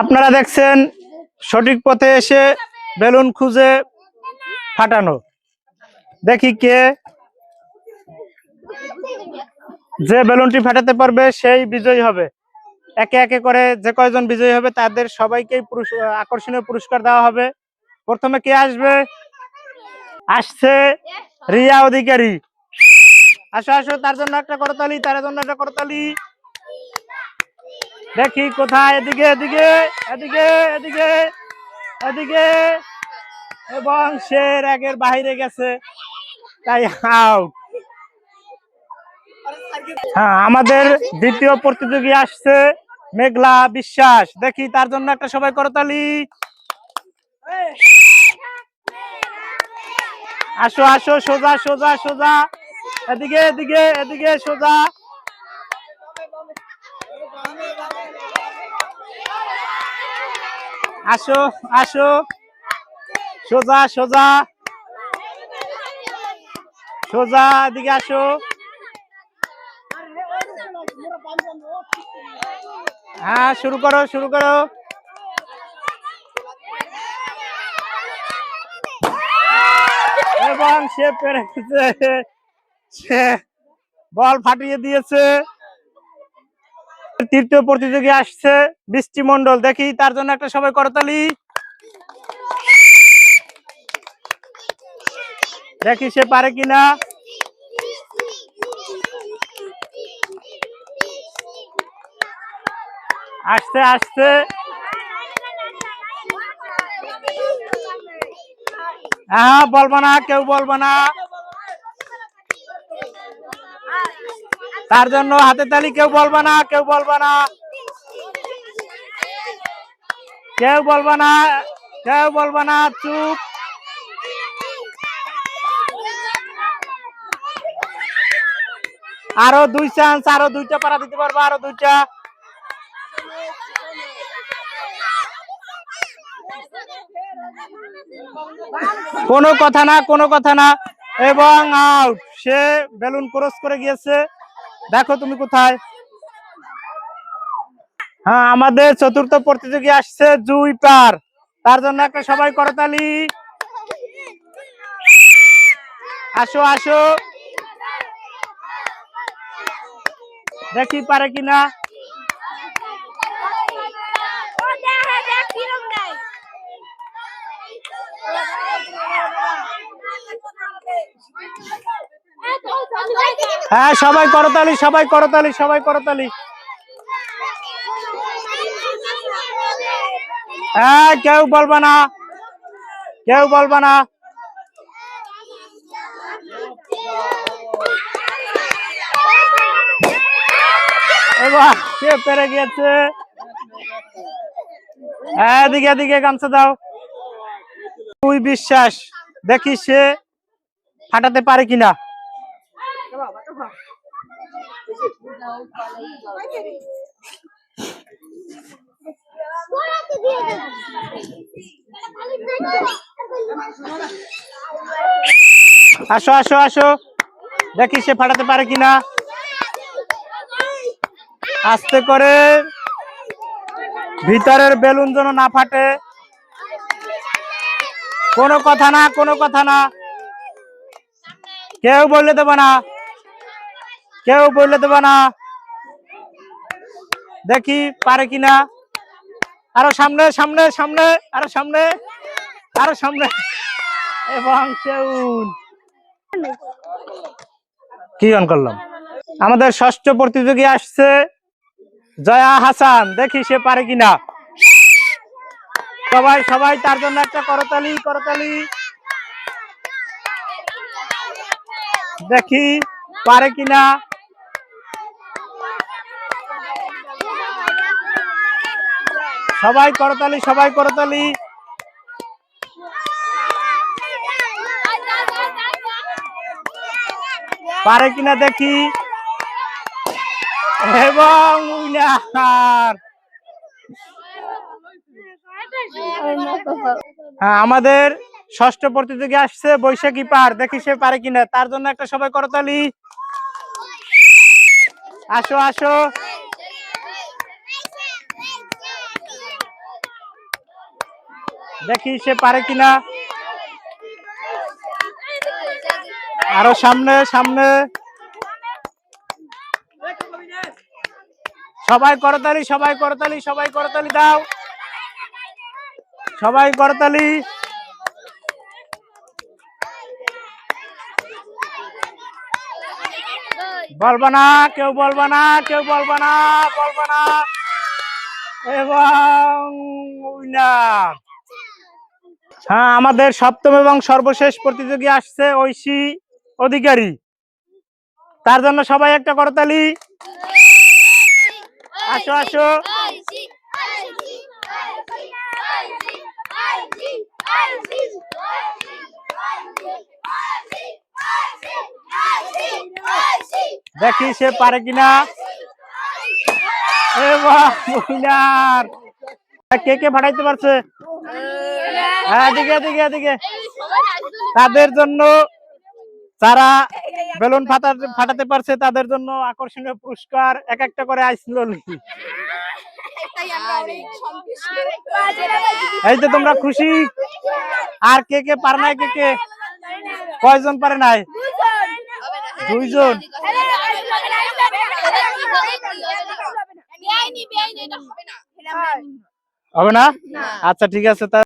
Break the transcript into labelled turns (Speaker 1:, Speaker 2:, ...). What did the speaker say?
Speaker 1: আপনারা দেখছেন সঠিক পথে এসে বেলুন খুঁজে ফাটানো। দেখি কে যে বেলুনটি ফাটাতে পারবে, সেই বিজয়ী হবে। একে একে করে যে কয়জন বিজয়ী হবে, তাদের সবাইকেই আকর্ষণীয় পুরস্কার দেওয়া হবে। প্রথমে কে আসবে? আসছে রিয়া অধিকারী। আসো আসো, তার জন্য একটা করতালি, তার জন্য একটা করতালি। দেখি কোথায়, এদিকে এদিকে এদিকে এদিকে এদিকে। এবং সে র্যাগের বাইরে গেছে। তাই আউট হ্যাঁ আমাদের দ্বিতীয় প্রতিযোগী আসছে, মেঘলা বিশ্বাস। দেখি তার জন্য একটা সবাই করতালি আসো আসো, সোজা সোজা সোজা। এদিকে এদিকে এদিকে, সোজা। আসো আসো। সোজা সোজা। সোজা, এদিকে আসো। হ্যাঁ শুরু করো শুরু করো। এবং সে পেরে গেছে সে বল ফাটিয়ে দিয়েছে। তৃতীয় প্রতিযোগী আসছে বৃষ্টি মন্ডল দেখি তার জন্য একটা সবাই করতালি। দেখি সে পারে কিনা। আসতে আসতে হ্যাঁ বলব না, কেউ বলব না। তার জন্য হাতে তালি কেউ বলব না, কেউ বলব না। কেউ বলব না, কেউ বলব না, চুপ। আরও দুই চান্স আরও দুইটা পারা দিতে পারব, আরও দুইটা। কোনো কথা না, কোনো কথা না। এবং আউট সে বেলুন ক্রস করে গিয়েছে। দেখো তুমি কোথায়। হ্যাঁ আমাদের চতুর্থ প্রতিযোগী আসছে জুই পার। তার জন্য একটা সবাই করতালি আসো আসো। দেখি পারে কিনা। হ্যাঁ সবাই করতালি সবাই করতালি সবাই করতালি। হ্যাঁ কেউ বলবে না, কেউ বলবে না। সে পেরে গিয়েছে? হ্যাঁ এদিকে এদিকে, গামছা দাও। তুই বিশ্বাস দেখি সে ফাটাতে পারে কিনা? আসো আসো আসো। দেখি সে ফাটাতে পারে কিনা। আস্তে করে ভিতরের বেলুন যেন না ফাটে। কোনো কথা না, কোনো কথা না। কেউ বললে দেবো না। কেউ বললে দেবো না। দেখি পারে কিনা। আরও সামনে সামনে সামনে, আরও সামনে আরও সামনে। এবং কি অন করলাম? আমাদের ষষ্ঠ প্রতিযোগী আসছে জয়া হাসান। দেখি সে পারে কিনা। সবাই সবাই তার জন্য একটা করতালি করতালি। দেখি পারে কিনা। সবাই করতালি সবাই করতালি। পারে কিনা দেখি। এবং হ্যাঁ আমাদের ষষ্ঠ প্রতিযোগী আসছে, বৈশাখী পার দেখি সে পারে কিনা। তার জন্য একটা সবাই করতালি। আসো আসো। দেখি সে পারে কিনা। আরও সামনে সামনে। সবাই করতালি সবাই করতালি সবাই করতালি, দাও। সবাই করতালি। বলবা না, কেউ বলবা না, কেউ বলবা না বলবা না। এবং winner। হ্যাঁ আমাদের সপ্তম এবং সর্বশেষ প্রতিযোগী আসছে ঐশী অধিকারী। তার জন্য সবাই একটা করতালি আসো আসো। দেখি সে পারে কিনা। কে কে ফাটাইতে পারছে? হ্যাঁ তাদের জন্য যারা বেলুন ফাটাতে ফাটাতে পারছে তাদের জন্য আকর্ষণীয় পুরস্কার এক একটা করে আইসল এই যে তোমরা খুশি? আর কে কে পারে নাই কে কে? কয়জন পারে নাই? দুইজন। হবে না। আচ্ছা ঠিক আছে তা